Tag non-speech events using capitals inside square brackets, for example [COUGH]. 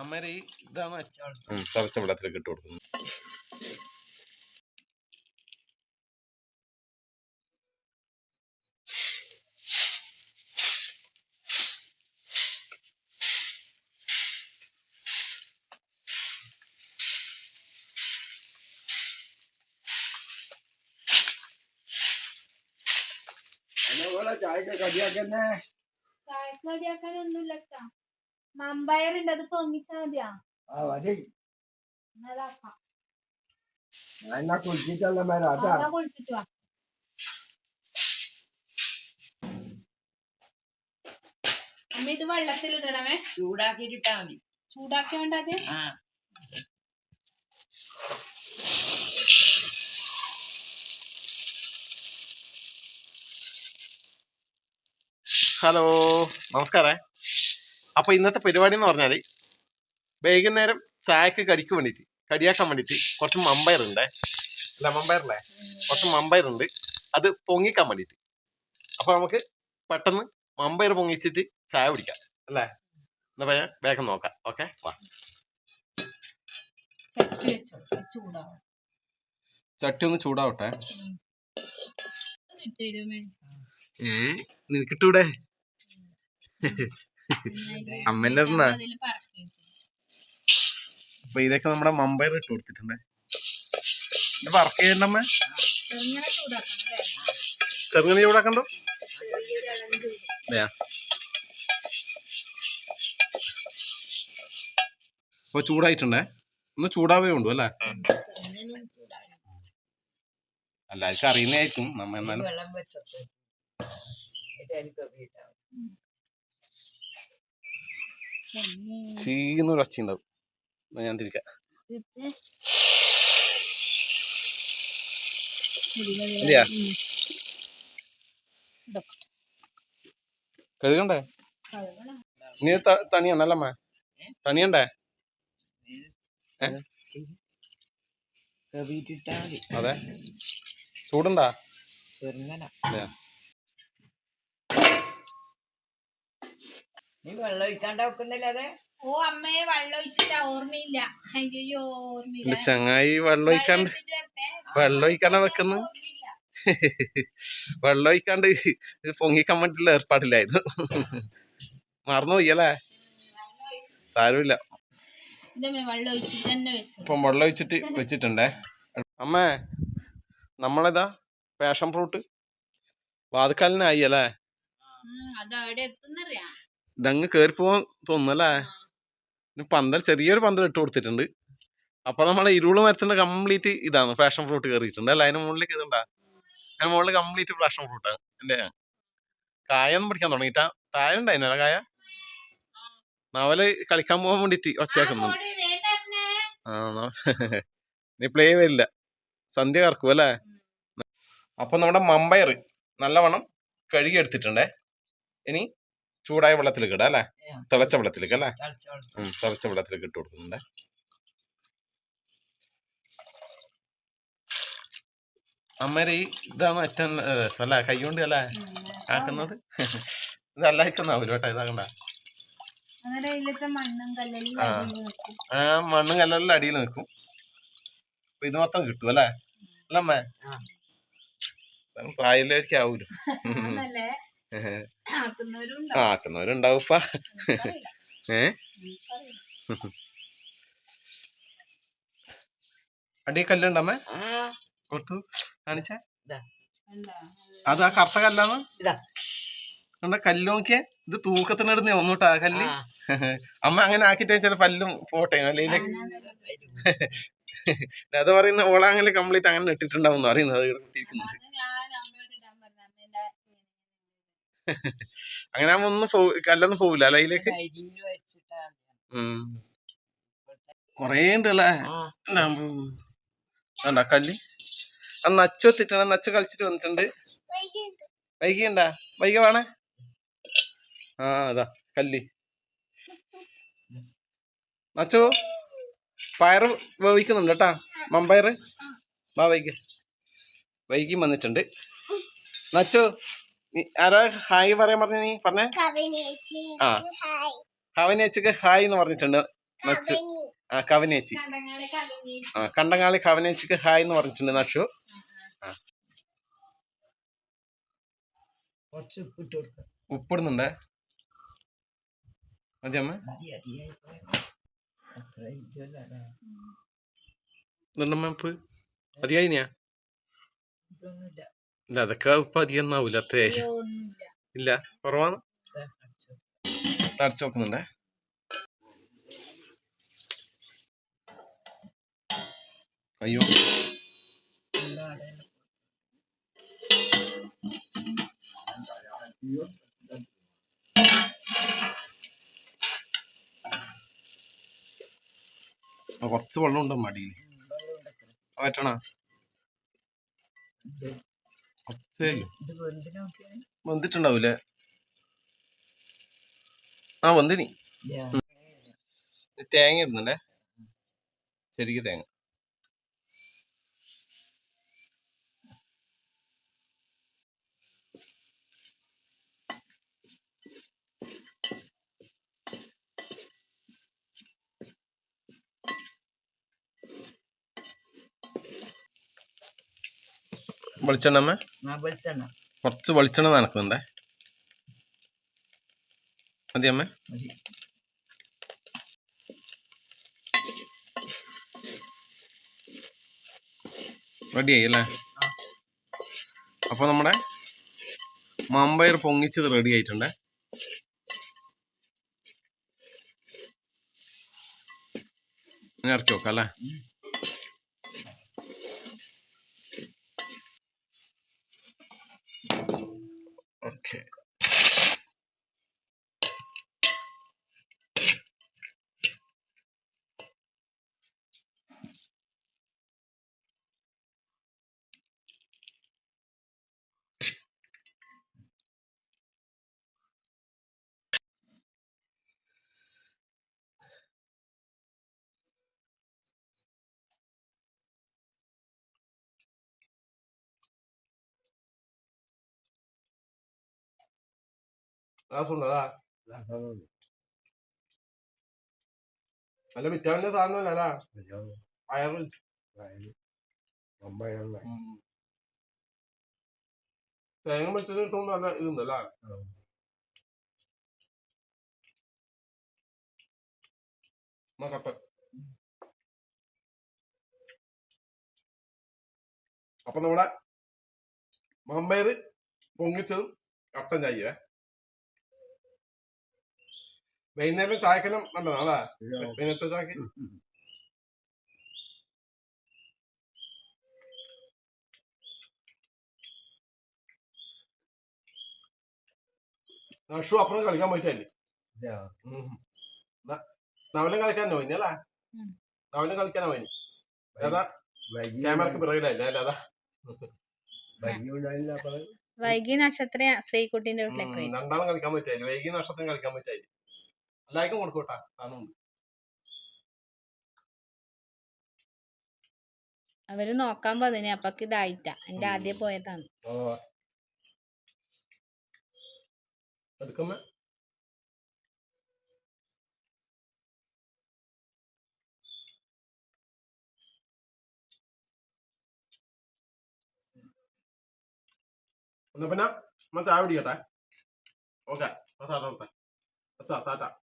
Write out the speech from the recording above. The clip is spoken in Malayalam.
അമ്മേരെ ഈ ഇതാണ് ഉം, തിളച്ച വെള്ളത്തിലേക്ക് ഇട്ട് കൊടുക്കുന്നത് അതേപോലെ ചായക്ക് കടിയാക്കന്നെ? ചായക്ക് മമ്പയറുണ്ട് അത് പൊങ്ങിച്ചാ മതിയാ? ആ മതി. എന്നാലാക്കാം ഞാൻ എന്നാ കുളിച്ചിട്ടുള്ള മേലെ അതാ. അതാ കുളിച്ചിട്ട് വാ. അമ്മ ഇത് വെള്ളത്തിലിടണമേ ചൂടാക്കിയിട്ടാ മതി. ചൂടാക്കിയോണ്ട് അത്? ആ. ഹലോ നമസ്കാരേ. അപ്പൊ ഇന്നത്തെ പരിപാടി എന്ന് പറഞ്ഞാൽ വൈകുന്നേരം ചായക്ക് കടിക്ക് വേണ്ടിട്ട് കടിയാക്കാൻ വേണ്ടിട്ട് കുറച്ച് മമ്പയർ ഉണ്ട്. അല്ല മമ്പയറല്ലേ കുറച്ച് മമ്പയർ ഉണ്ട്. അത് പൊങ്ങിക്കാൻ വേണ്ടിട്ട്. അപ്പൊ നമുക്ക് പെട്ടെന്ന് മമ്പയർ പൊങ്ങിച്ചിട്ട് ചായ കുടിക്കാം അല്ലേ? എന്നാ പറയാ വേഗം നോക്കാം. ഓക്കെ വാ. ചട്ടി ഒന്ന് ചൂടാവട്ടെ. ഏ നിനക്കിട്ടൂടെ? അമ്മേന്റെ അപ്പൊ ഇതൊക്കെ നമ്മുടെ മമ്പയർ ഇട്ട് കൊടുത്തിട്ടുണ്ട്. ഇത് വർക്ക് ചെയ്യണ്ടമ്മ ചെറുങ്ങനെ ചൂടാക്കണ്ടോ. അതെയാ അപ്പൊ ചൂടായിട്ടുണ്ടേ. ഒന്ന് ചൂടാവേ ഉണ്ടു അല്ലേ. എല്ലാവർക്കും അറിയുന്നതായിരിക്കും. നമ്മ എന്നാലും വെള്ളം വെച്ചോട്ടെ ഇത് എനിക്ക് വീട്ടാ പിന്നെ ചീന്നൊരു ഒച്ച ഉണ്ടാവും എന്നാ ഞാൻ തിരിക്കാം. കഴുകണ്ടേ? കഴുകണം. നീ തണിയണല്ലേ തണിയണ്ടേ? അതെ. ചൂടുണ്ടാ? ചെറുങ്ങനെ. നീ വെള്ളം ഒഴിക്കാണ്ട് ഓ അമ്മയെ വെള്ളം ഒഴിച്ചില്ല ഓർമ്മയില്ല. അയ്യോ ഓർമ്മയില്ല. ചങ്ങായി വെള്ളം ഒഴിക്കാണ്ട് വെള്ളം ഒഴിക്കാനാ വെക്കുന്നു. വെള്ളം ഒഴിക്കാണ്ട് ഇത് പൊങ്ങിക്കാൻ വേണ്ടിട്ടുള്ള ഏർപ്പാടില്ലായിരുന്നു. മറന്നുപോയി അല്ലേ? സാരമില്ല. ഇപ്പൊ വെള്ളം ഒഴിച്ചിട്ട് തന്നെ വെച്ചു. ഇപ്പം വെള്ളം ഒഴിച്ചിട്ട് വെച്ചിട്ടുണ്ടേ. അമ്മേ നമ്മളേതാ? Passion fruit? വാതുക്കാലിനായി അല്ലേ? അത് അവിടെ എത്തുന്നറിയാം. ഇതങ്ങ് കയറി പോവാൻ തോന്നുന്നല്ലേ പന്തൽ ചെറിയൊരു പന്തൽ ഇട്ട് കൊടുത്തിട്ടുണ്ട്. അപ്പൊ നമ്മളെ ഇരുൾ മരത്തിന്റെ കംപ്ലീറ്റ് ഇതാണ് ഫാഷൻ ഫ്രൂട്ട് കയറിയിട്ടുണ്ട് അല്ല? അതിന് മുകളിലേക്ക് ഇതുണ്ടാ? അതിന് മുകളിൽ കംപ്ലീറ്റ് ഫാഷൻ ഫ്രൂട്ടാണ് എന്റെ. കായൊന്നും പിടിക്കാൻ തുടങ്ങിട്ടാ താഴെ ഉണ്ടായിരുന്നല്ല കായ? നവൽ കളിക്കാൻ പോകാൻ വേണ്ടിട്ട് ഒച്ചയാക്കുന്നുണ്ട്. ആ ഇനി പ്ലേ വരില്ല. സന്ധ്യ കറക്കും അല്ലേ? അപ്പൊ നമ്മുടെ മമ്പയർ നല്ലവണ്ണം കഴുകി എടുത്തിട്ടുണ്ടേ ഇനി ചൂടായ വെള്ളത്തിൽ ഇടാം അല്ലേ. തിളച്ച വെള്ളത്തിലേക്ക് അല്ലേ? തിളച്ച വെള്ളത്തിലേക്ക് ഇട്ട് കൊടുക്കുന്നുണ്ട്. അമ്മേരെ ഈ ഇതാണ് ഏറ്റവും രസം അല്ലേ? കൈ കൊണ്ട് അല്ലേ ആക്കുന്നത്? ഇതല്ല അല്ലായിക്കൊന്നാവൂല കേട്ടോ കല്ലെല്ലാം ആ. വെക്കും. ആ മണ്ണും കല്ലെല്ലാം അടിയിൽ നിൽക്കും അപ്പൊ ഇത് മൊത്തം കിട്ടും അല്ലേ? അല്ല അമ്മേ? ആ. പ്രായത്തിലേക്ക് ആവൂല. [LAUGHS] [LAUGHS] ആക്കുന്നവരുണ്ടാവുപ്പ. [LAUGHS] ഏ. [LAUGHS] അടി കല്ലുണ്ടമ്മേ ആ. കൊടുത്തു. കാണിച്ച? അത് ആ കറുത്ത കല്ലാന്ന്? ഇതാ. കണ്ട കല്ല് നോക്കിയേ? ഇത് തൂക്കത്തിനിടുന്നേ ഒന്നൂട്ടാ കല്ല്. അമ്മ അങ്ങനെ ആക്കിട്ട് ചില പല്ലും പോട്ടെ അല്ലെങ്കിൽ അത് പറയുന്ന ഓളാങ്ങനെ കംപ്ലീറ്റ് അങ്ങനെ ഇട്ടിട്ടുണ്ടാവും പറയുന്നത് അത് ഇവിടെ കുത്തിയിരിക്കുന്നത് അത് ഞാൻ അമ്മയോട് ഇടാൻ പറഞ്ഞു അമ്മേന്റെ അങ്ങനെ ഒന്നും കല്ലൊന്നും പോവില്ല അല്ല അതിലേക്ക്. കൊറേ ഉണ്ടല്ലേ? വേണ്ട കല്ല്. ആ നച്ചു എത്തിട്ടാണ് നച്ചു കളിച്ചിട്ട് വന്നിട്ടുണ്ട്. വൈകിണ്ട വൈക വേണേ? ആ അതാ കല്ല്. നച്ചു പയറ് വേവിക്കുന്നുണ്ട് കേട്ടാ. മമ്പയറ് വാ വൈകി. വൈകി വന്നിട്ടുണ്ട്. നച്ചു ആരാ? ഹായ് പറയാൻ പറഞ്ഞ നീ? പറഞ്ഞേ. ആ. കവനേച്ചിക്ക് ഹായ് എന്ന് പറഞ്ഞിട്ടുണ്ട്. നച്ചു. ആ കവനേച്ചി. കണ്ടങ്ങാളി ആ കണ്ടങ്ങാളി കവനേച്ചിക്ക് ഹായ് എന്ന് പറഞ്ഞിട്ടുണ്ട് നഷു ഉപ്പിടുന്നുണ്ടേ? മതിയമ്മ ഇതുണ്ടമ്മ ഉപ്പ്? ഇല്ല അതൊക്കെ ഇപ്പൊ അധികം ഒന്നാവൂല അത്യാവശ്യം ഇല്ല കുറവാണ്. തടച്ചു നോക്കുന്നുണ്ടേ അയ്യോ കുറച്ച് വെള്ളം ഉണ്ട് മടി ഉം, വെന്തിട്ടുണ്ടാവൂലേ ആ വന്നിനി. തേങ്ങ. ഇടുന്നുണ്ടേ? ശരിക്ക് തേങ്ങ. വെളിച്ചെണ്ണമ്മ? വെളിച്ചെണ്ണ. കുറച്ച് വെളിച്ചെണ്ണ നനക്കുന്നുണ്ടേ? മതിയമ്മ. മതി. റെഡി ആയി അല്ലേ? ആ. അപ്പൊ നമ്മുടെ മമ്പയർ പൊങ്ങിച്ചത് റെഡി ആയിട്ടുണ്ട്? ഇറക്കി വെക്കാം അല്ലേ? രസമുണ്ടല്ലേ അല്ല വിറ്റാമിന്റെ സാധനമല്ല അയറ് തേങ്ങ വെച്ചത് കിട്ടും നല്ല ഇതുണ്ടല്ലേ? കപ്പ അപ്പൊ നമ്മുടെ മമ്പയർ പൊങ്ങിച്ചതും കട്ടൻ ചായവേ വൈകുന്നേരം ചായക്കെല്ലാം നല്ലതാണല്ലേ വൈകുന്നേരത്തെ ചായക്ക്. ഷു അപ്പുറം കളിക്കാൻ പോയിട്ടല്ലേ? നവലം കളിക്കാനോ ഇനി അല്ലേ. നവലം കളിക്കാനോ ഇനി അതാ [LAUGHS] ക്യാമറക്ക് പിറകിലല്ലേ വൈകി നക്ഷത്രം ശ്രീകുട്ടിന്റെ വീട്ടിലേക്ക് രണ്ടാളും കളിക്കാൻ പറ്റില്ല വൈകി നക്ഷത്രം കളിക്കാൻ പറ്റായി എല്ലാവർക്കും കൊടുക്കൂട്ടാ. സാധനമുണ്ട് അവർ നോക്കാൻ പോന്നെ അപ്പൊക്ക് ഇതായിട്ട. എന്റെ ആദ്യം പോയതാണ്. എന്നാ പിന്നെ? ചായ പിടിക്കട്ടെ ഓക്കെ. ടാറ്റ